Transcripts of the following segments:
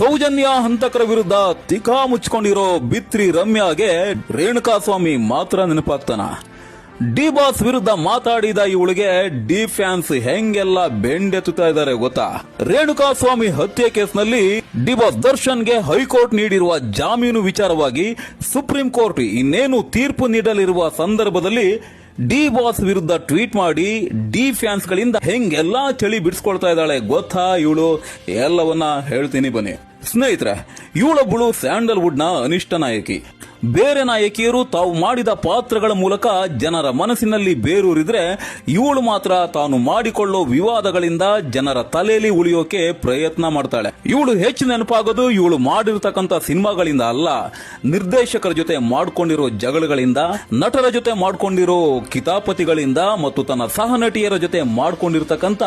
ಸೌಜನ್ಯ ಹಂತಕರ ವಿರುದ್ಧ ತಿಕಾ ಮುಚ್ಕೊಂಡಿರೋ ಬಿತ್ರಿ ರಮ್ಯಾಗೆ ರೇಣುಕಾಸ್ವಾಮಿ ಮಾತ್ರ ನೆನಪಾಗ್ತಾನ. D boss ವಿರುದ್ಧ ಮಾತಾಡಿದ ಇವಳಿಗೆ ಡಿ ಫ್ಯಾನ್ಸ್ ಹೆಂಗೆಲ್ಲ ಬೆಂಡೆತ್ತುತ್ತಾ ಇದ್ದಾರೆ ಗೊತ್ತಾ? ರೇಣುಕಾಸ್ವಾಮಿ ಹತ್ಯೆ ಕೇಸ್ನಲ್ಲಿ ಡಿ ಬಾಸ್ ದರ್ಶನ್ಗೆ ಹೈಕೋರ್ಟ್ ನೀಡಿರುವ ಜಾಮೀನು ವಿಚಾರವಾಗಿ ಸುಪ್ರೀಂ ಕೋರ್ಟ್ ಇನ್ನೇನು ತೀರ್ಪು ನೀಡಲಿರುವ ಸಂದರ್ಭದಲ್ಲಿ ಡಿ ಬಾಸ್ ವಿರುದ್ಧ ಟ್ವೀಟ್ ಮಾಡಿ ಡಿ ಫ್ಯಾನ್ಸ್ ಗಳಿಂದ ಹೆಂಗೆಲ್ಲಾ ಚಳಿ ಬಿಡಿಸ್ಕೊಳ್ತಾ ಇದ್ದಾಳೆ ಗೊತ್ತಾ ಇವಳು? ಎಲ್ಲವನ್ನ ಹೇಳ್ತೀನಿ ಬನ್ನಿ. ಸ್ನೇಹಿತರೆ, ಇವಳೊಬ್ಬಳು ನ ಅನಿಷ್ಟ ನಾಯಕಿ. ಬೇರೆ ನಾಯಕಿಯರು ತಾವು ಮಾಡಿದ ಪಾತ್ರಗಳ ಮೂಲಕ ಜನರ ಮನಸ್ಸಿನಲ್ಲಿ ಬೇರೂರಿದ್ರೆ, ಇವಳು ಮಾತ್ರ ತಾನು ಮಾಡಿಕೊಳ್ಳೋ ವಿವಾದಗಳಿಂದ ಜನರ ತಲೆಯಲ್ಲಿ ಉಳಿಯೋಕೆ ಪ್ರಯತ್ನ ಮಾಡ್ತಾಳೆ. ಇವಳು ಹೆಚ್ಚು ನೆನಪಾಗೋದು ಇವಳು ಮಾಡಿರ್ತಕ್ಕಂಥ ಸಿನಿಮಾಗಳಿಂದ ಅಲ್ಲ, ನಿರ್ದೇಶಕರ ಜೊತೆ ಮಾಡ್ಕೊಂಡಿರೋ ಜಗಳಗಳಿಂದ, ನಟರ ಜೊತೆ ಮಾಡ್ಕೊಂಡಿರೋ ಕಿತಾಪತಿಗಳಿಂದ ಮತ್ತು ತನ್ನ ಸಹನಟಿಯರ ಜೊತೆ ಮಾಡ್ಕೊಂಡಿರ್ತಕ್ಕಂಥ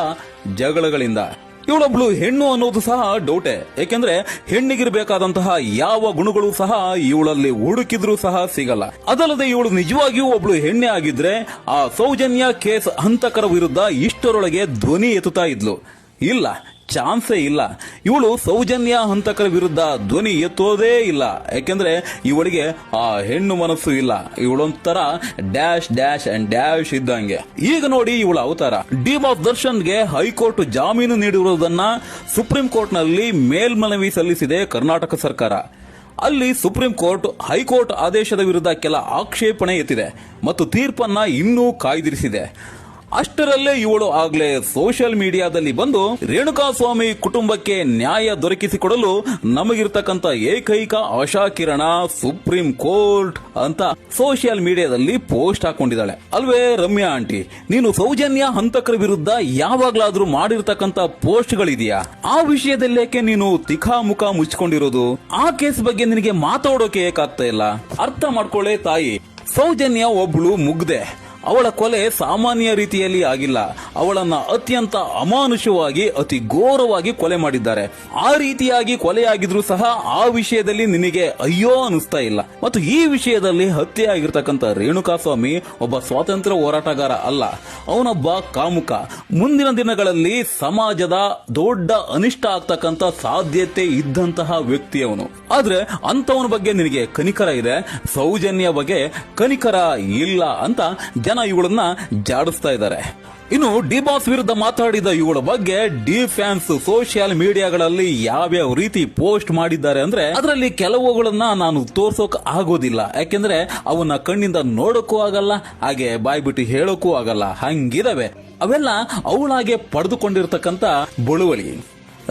ಜಗಳಗಳಿಂದ. ಇವಳೊಬ್ಳು ಹೆಣ್ಣು ಅನ್ನೋದು ಸಹ ಡೌಟೆ. ಏಕೆಂದ್ರೆ ಹೆಣ್ಣಿಗಿರ್ಬೇಕಾದಂತಹ ಯಾವ ಗುಣಗಳು ಸಹ ಇವಳಲ್ಲಿ ಹುಡುಕಿದ್ರೂ ಸಹ ಸಿಗಲ್ಲ. ಅದಲ್ಲದೆ ಇವಳು ನಿಜವಾಗಿಯೂ ಒಬ್ಳು ಹೆಣ್ಣೆ ಆಗಿದ್ರೆ ಆ ಸೌಜನ್ಯ ಕೇಸ್ ಹಂತಕರ ವಿರುದ್ಧ ಇಷ್ಟರೊಳಗೆ ಧ್ವನಿ ಎತ್ತುತ್ತಾ ಇದ್ಲು. ಇಲ್ಲ ಚಾನ್ಸೇ ಇಲ್ಲ. ಇವಳು ಸೌಜನ್ಯ ಹಂತಕರ ವಿರುದ್ಧ ಧ್ವನಿ ಎತ್ತೋದೇ ಇಲ್ಲ. ಯಾಕೆಂದ್ರೆ ಇವಳಿಗೆ ಆ ಹೆಣ್ಣು ಮನಸ್ಸು ಇಲ್ಲ. ಇವಳೊಂಥರ ಡ್ಯಾಶ್ ಡ್ಯಾಶ್ ಅಂಡ್ ಡ್ಯಾಶ್ ಇದ್ದಂಗೆ. ಈಗ ನೋಡಿ ಇವಳ ಅವತಾರ. ಡಿ ಆಫ್ ದರ್ಶನ್ಗೆ ಹೈಕೋರ್ಟ್ ಜಾಮೀನು ನೀಡಿರುವುದನ್ನ ಸುಪ್ರೀಂ ಕೋರ್ಟ್ನಲ್ಲಿ ಮೇಲ್ಮನವಿ ಸಲ್ಲಿಸಿದೆ ಕರ್ನಾಟಕ ಸರ್ಕಾರ. ಅಲ್ಲಿ ಸುಪ್ರೀಂ ಕೋರ್ಟ್, ಹೈಕೋರ್ಟ್ ಆದೇಶದ ವಿರುದ್ಧ ಕೆಲ ಆಕ್ಷೇಪಣೆ ಎತ್ತಿದೆ ಮತ್ತು ತೀರ್ಪನ್ನ ಇನ್ನೂ ಕಾಯ್ದಿರಿಸಿದೆ. ಅಷ್ಟರಲ್ಲೇ ಇವಳು ಆಗ್ಲೇ ಸೋಷಿಯಲ್ ಮೀಡಿಯಾದಲ್ಲಿ ಬಂದು ರೇಣುಕಾಸ್ವಾಮಿ ಕುಟುಂಬಕ್ಕೆ ನ್ಯಾಯ ದೊರಕಿಸಿಕೊಡಲು ನಮಗಿರ್ತಕ್ಕಂಥ ಏಕೈಕ ಆಶಾಕಿರಣ ಸುಪ್ರೀಂ ಕೋರ್ಟ್ ಅಂತ ಸೋಷಿಯಲ್ ಮೀಡಿಯಾದಲ್ಲಿ ಪೋಸ್ಟ್ ಹಾಕೊಂಡಿದ್ದಾಳೆ. ಅಲ್ವೇ ರಮ್ಯಾ ಆಂಟಿ, ನೀನು ಸೌಜನ್ಯ ಹಂತಕರ ವಿರುದ್ಧ ಯಾವಾಗ್ಲಾದ್ರೂ ಮಾಡಿರ್ತಕ್ಕಂಥ ಪೋಸ್ಟ್ಗಳಿದೆಯಾ? ಆ ವಿಷಯದಲ್ಲೇಕೆ ನೀನು ತಿಖಾ ಮುಖ ಮುಚ್ಕೊಂಡಿರೋದು ಆ ಕೇಸ್ ಬಗ್ಗೆ ನಿನಗೆ ಮಾತಾಡೋಕೆ ಏಕಾಗ್ತಾ ಇಲ್ಲ? ಅರ್ಥ ಮಾಡ್ಕೊಳ್ಳೆ ತಾಯಿ, ಸೌಜನ್ಯ ಒಬ್ಳು ಮುಗ್ದೆ ಅವಳ ಕೊಲೆ ಸಾಮಾನ್ಯ ರೀತಿಯಲ್ಲಿ ಆಗಿಲ್ಲ. ಅವಳನ್ನ ಅತ್ಯಂತ ಅಮಾನುಷವಾಗಿ, ಅತಿ ಘೋರವಾಗಿ ಕೊಲೆ ಮಾಡಿದ್ದಾರೆ. ಆ ರೀತಿಯಾಗಿ ಕೊಲೆಯಾಗಿದ್ರೂ ಸಹ ಆ ವಿಷಯದಲ್ಲಿ ನಿನಗೆ ಅಯ್ಯೋ ಅನಿಸ್ತಾ ಇಲ್ಲ. ಮತ್ತು ಈ ವಿಷಯದಲ್ಲಿ ಹತ್ಯೆ ಆಗಿರ್ತಕ್ಕಂಥ ರೇಣುಕಾಸ್ವಾಮಿ ಒಬ್ಬ ಸ್ವಾತಂತ್ರ್ಯ ಹೋರಾಟಗಾರ ಅಲ್ಲ. ಅವನೊಬ್ಬ ಕಾಮುಕ. ಮುಂದಿನ ದಿನಗಳಲ್ಲಿ ಸಮಾಜದ ದೊಡ್ಡ ಅನಿಷ್ಟ ಆಗ್ತಕ್ಕಂಥ ಸಾಧ್ಯತೆ ಇದ್ದಂತಹ ವ್ಯಕ್ತಿ ಅವನು. ಆದ್ರೆ ಅಂತವನ ಬಗ್ಗೆ ನಿನಗೆ ಕನಿಕರ ಇದೆ? ಸೌಜನ್ಯ ಬಗ್ಗೆ ಕನಿಕರ ಇಲ್ಲ ಅಂತ ಇವಳನ್ನ ಜಾಡಿಸ್ತಾ ಇದ್ದಾರೆ. ಇನ್ನು ಡಿ ಬಾಸ್ ವಿರುದ್ಧ ಮಾತಾಡಿದ ಇವಳ ಬಗ್ಗೆ ಡಿ ಫ್ಯಾನ್ಸ್ ಸೋಷಿಯಲ್ ಮೀಡಿಯಾಗಳಲ್ಲಿ ಯಾವ್ಯಾವ ರೀತಿ ಪೋಸ್ಟ್ ಮಾಡಿದ್ದಾರೆ ಅಂದ್ರೆ ಅದರಲ್ಲಿ ಕೆಲವುಗಳನ್ನ ನಾನು ತೋರ್ಸೋಕ್ ಆಗೋದಿಲ್ಲ. ಯಾಕೆಂದ್ರೆ ಅವನ್ನ ಕಣ್ಣಿಂದ ನೋಡಕ್ಕೂ ಆಗಲ್ಲ, ಹಾಗೆ ಬಾಯ್ ಬಿಟ್ಟು ಹೇಳೋಕ್ಕೂ ಆಗಲ್ಲ. ಹಂಗಿದಾವೆ. ಅವೆಲ್ಲ ಅವಳಾಗೆ ಪಡೆದುಕೊಂಡಿರ್ತಕ್ಕಂತ ಬಳುವಳಿ.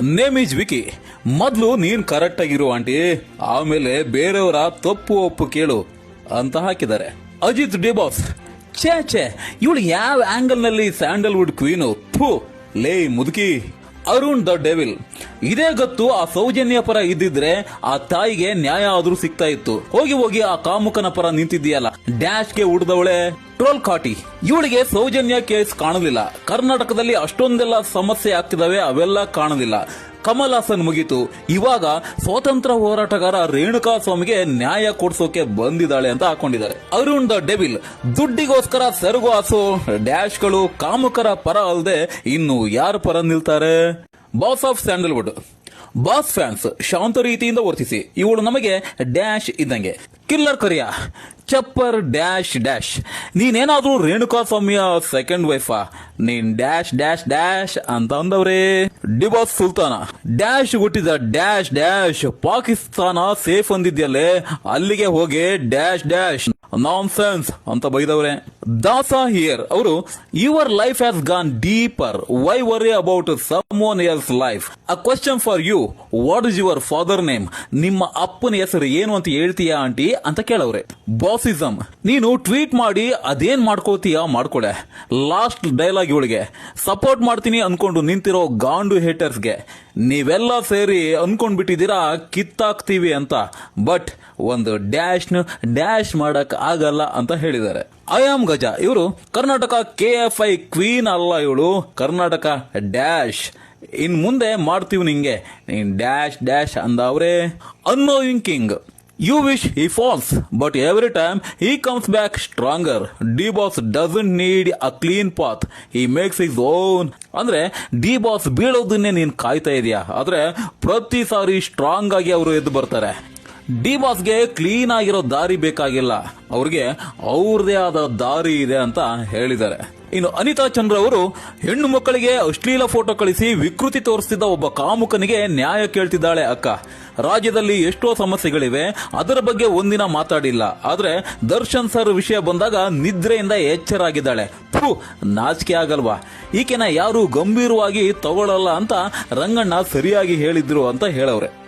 ನೇಮ್ ಈಸ್ ವಿಕಿ, ಮೊದ್ಲು ನೀನ್ ಕರೆಕ್ಟ್ ಆಗಿರು ಆಂಟಿ, ಆಮೇಲೆ ಬೇರೆಯವರ ತಪ್ಪು ಒಪ್ಪು ಕೇಳು ಅಂತ ಹಾಕಿದ್ದಾರೆ. ಅಜಿತ್ ಡಿಬಾಸ್ ಛೇ ಛೇ, ಇವಳು ಯಾವ ಆಂಗಲ್ನಲ್ಲಿ ಸ್ಯಾಂಡಲ್ವುಡ್ ಕ್ವೀನು ಥೂ, ಲೇ, ಮುದುಕಿ. ಅರುಣ್ ದ ಡೆವಿಲ್ ಇದೇ ಗೊತ್ತು ಆ ಸೌಜನ್ಯ ಪರ ಇದ್ದಿದ್ರೆ ಆ ತಾಯಿಗೆ ನ್ಯಾಯ ಆದ್ರೂ ಸಿಗ್ತಾ ಇತ್ತು. ಹೋಗಿ ಹೋಗಿ ಆ ಕಾಮುಕನ ಪರ ನಿಂತಿದ್ಯಲ್ಲ ಡ್ಯಾಶ್ಗೆ ಉಡ್ದವಳೆ ಟ್ರೋಲ್ ಕಾಟಿ. ಇವಳಿಗೆ ಸೌಜನ್ಯ ಕೇಸ್ ಕಾಣಲಿಲ್ಲ. ಕರ್ನಾಟಕದಲ್ಲಿ ಅಷ್ಟೊಂದೆಲ್ಲ ಸಮಸ್ಯೆ ಆಗ್ತಿದಾವೆ, ಅವೆಲ್ಲ ಕಾಣಲಿಲ್ಲ. ಕಮಲ್ ಹಾಸನ್ ಮುಗೀತು. ಇವಾಗ ಸ್ವಾತಂತ್ರ್ಯ ಹೋರಾಟಗಾರ ರೇಣುಕಾ ಸ್ವಾಮಿಗೆ ನ್ಯಾಯ ಕೊಡಿಸೋಕೆ ಬಂದಿದ್ದಾಳೆ ಅಂತ ಹಾಕೊಂಡಿದ್ದಾರೆ. ಅರುಣ್ ದ ಡೆವಿಲ್, ದುಡ್ಡಿಗೋಸ್ಕರ ಸೆರಗು ಡ್ಯಾಶ್ ಡ್ಯಾಶ್ಗಳು ಕಾಮುಕರ ಪರ ಅಲ್ಲದೆ ಇನ್ನು ಯಾರು ಪರ ನಿಲ್ತಾರೆ? Boss of Sandalwood. Boss fans ಶಾಂತ ರೀತಿಯಿಂದ ವರ್ತಿಸಿ. ಇವಳು ನಮಗೆ ಡ್ಯಾಶ್ ಇದ್ದಂಗೆ. ಕಿಲ್ಲರ್ ಕರಿಯ. ಚಪ್ಪರ್ ಡ್ಯಾಶ್ ಡ್ಯಾಶ್. ನೀನೇನಾದ್ರೂ ರೇಣುಕಾ ಸ್ವಾಮಿಯ ಸೆಕೆಂಡ್ ವೈಫಾ ನೀನ್ ಡ್ಯಾಶ್ ಡ್ಯಾಶ್ ಡ್ಯಾಶ್ ಅಂತ ಅಂದವ್ರೆ ಡಿಬಾಸ್ ಸುಲ್ತಾನ. ಡ್ಯಾಶ್ ಹುಟ್ಟಿದ ಡ್ಯಾಶ್ ಡ್ಯಾಶ್. ಪಾಕಿಸ್ತಾನ ಸೇಫ್ ಅಂದಿದ್ಯಲ್ಲೇ? ಅಲ್ಲಿಗೆ ಹೋಗಿ ಡ್ಯಾಶ್ ಡ್ಯಾಶ್. ನಾನ್ ಸೆನ್ಸ್ ಅಂತ ಬೈದವ್ರೆ. ದಾಸ ಹಿಯರ್ ಅವರು your life has gone deeper why worry about some else life a question for you what is your father name ನಿಮ್ಮ ಅಪ್ಪನ ಹೆಸರು ಏನು ಅಂತ ಹೇಳ್ತೀಯಾ ಆಂಟಿ ಅಂತ ಕೇಳವ್ರೆ ಬಾಸಿಸಮ್ ನೀನು ಟ್ವೀಟ್ ಮಾಡಿ ಅದೇನ್ ಮಾಡ್ಕೋತೀಯಾ ಮಾಡ್ಕೊಳೆ ಲಾಸ್ಟ್ ಡೈಲಾಗ್ ಇವಳಿಗೆ ಸಪೋರ್ಟ್ ಮಾಡ್ತೀನಿ ಅನ್ಕೊಂಡು ನಿಂತಿರೋ ಗಾಂಡು ಹೇಟರ್ಸ್ಗೆ ನೀವೆಲ್ಲ ಸೇರಿ ಅನ್ಕೊಂಡ್ಬಿಟ್ಟಿದ್ದೀರಾ, ಕಿತ್ತಾಕ್ತೀವಿ ಅಂತ. ಬಟ್ ಒಂದು ಡ್ಯಾಶ್ ಡ್ಯಾಶ್ ಮಾಡಕ್ ಆಗಲ್ಲ ಅಂತ ಹೇಳಿದ್ದಾರೆ. ಆಮ್ ಗಜ ಇವರು Karnataka K F I queen ಅಲ್ಲ ಇವಳು. ಕರ್ನಾಟಕ ಡ್ಯಾಶ್ ಇನ್ ಮುಂದೆ ಮಾಡ್ತೀವಿ ನಿಂಗೆ. ನೀನ್ ಡ್ಯಾಶ್ ಡ್ಯಾಶ್ ಅವರೇ annoying king wish he falls but every time he comes back stronger D boss doesn't need a clean path he makes his own ಅಂದ್ರೆ D boss ಬೀಳೋದನ್ನೇ ನೀನ್ ಕಾಯ್ತಾ ಇದೀಯಾ? ಆದ್ರೆ, ಪ್ರತಿ ಸಾರಿ ಸ್ಟ್ರಾಂಗ್ ಆಗಿ ಅವರು ಎದ್ದು ಬರ್ತಾರೆ. ಡಿ ಬಾಸ್ಗೆ ಕ್ಲೀನ್ ಆಗಿರೋ ದಾರಿ ಬೇಕಾಗಿಲ್ಲ. ಅವ್ರಿಗೆ ಅವ್ರದೇ ಆದ ದಾರಿ ಇದೆ ಅಂತ ಹೇಳಿದ್ದಾರೆ. ಇನ್ನು ಅನಿತಾ ಚಂದ್ರ ಅವರು ಹೆಣ್ಣು ಮಕ್ಕಳಿಗೆ ಅಶ್ಲೀಲ ಫೋಟೋ ಕಳಿಸಿ ವಿಕೃತಿ ತೋರಿಸಿದ ಒಬ್ಬ ಕಾಮುಕನಿಗೆ ನ್ಯಾಯ ಕೇಳ್ತಿದ್ದಾಳೆ ಅಕ್ಕ. ರಾಜ್ಯದಲ್ಲಿ ಎಷ್ಟೋ ಸಮಸ್ಯೆಗಳಿವೆ, ಅದರ ಬಗ್ಗೆ ಒಂದಿನ ಮಾತಾಡಿಲ್ಲ. ಆದ್ರೆ ದರ್ಶನ್ ಸರ್ ವಿಷಯ ಬಂದಾಗ ನಿದ್ರೆಯಿಂದ ಎಚ್ಚರಾಗಿದ್ದಾಳೆ. ಥೂ, ನಾಚಿಕೆ ಆಗಲ್ವಾ? ಈಕೆನ ಯಾರು ಗಂಭೀರವಾಗಿ ತಗೊಳ್ಳಲ್ಲ ಅಂತ ರಂಗಣ್ಣ ಸರಿಯಾಗಿ ಹೇಳಿದ್ರು ಅಂತ ಹೇಳವ್ರೆ.